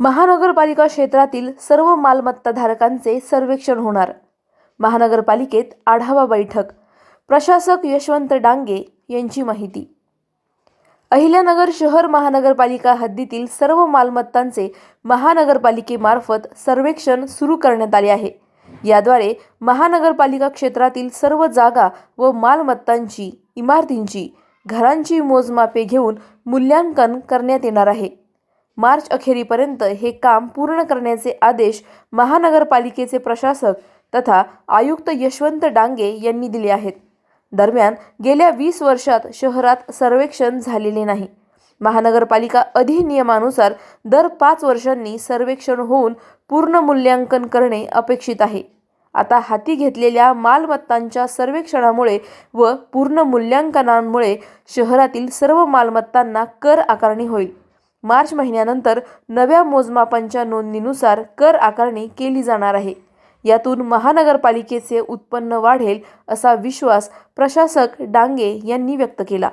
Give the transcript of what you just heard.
महानगरपालिका क्षेत्रातील सर्व मालमत्ताधारकांचे सर्वेक्षण होणार. महानगरपालिकेत आढावा बैठक. प्रशासक यशवंत डांगे यांची माहिती. अहिल्यानगर शहर महानगरपालिका हद्दीतील सर्व मालमत्तांचे महानगरपालिकेमार्फत सर्वेक्षण सुरू करण्यात आले आहे. याद्वारे महानगरपालिका क्षेत्रातील सर्व जागा व मालमत्तांची इमारतींची घरांची मोजमापे घेऊन मूल्यांकन करण्यात येणार आहे. मार्च अखेरीपर्यंत हे काम पूर्ण करण्याचे आदेश महानगरपालिकेचे प्रशासक तथा आयुक्त यशवंत डांगे यांनी दिले आहेत. दरम्यान गेल्या वीस वर्षात शहरात सर्वेक्षण झालेले नाही. महानगरपालिका अधिनियमानुसार दर पाच वर्षांनी सर्वेक्षण होऊन पूर्ण मूल्यांकन करणे अपेक्षित आहे. आता हाती घेतलेल्या मालमत्तांच्या सर्वेक्षणामुळे व पूर्ण मूल्यांकनामुळे शहरातील सर्व मालमत्तांना कर आकारणी होईल. मार्च महिन्यानंतर नव्या मोजमापांच्या नोंदणीनुसार कर आकारणी केली जाणार आहे. यातून महानगरपालिकेचे उत्पन्न वाढेल असा विश्वास प्रशासक डांगे यांनी व्यक्त केला.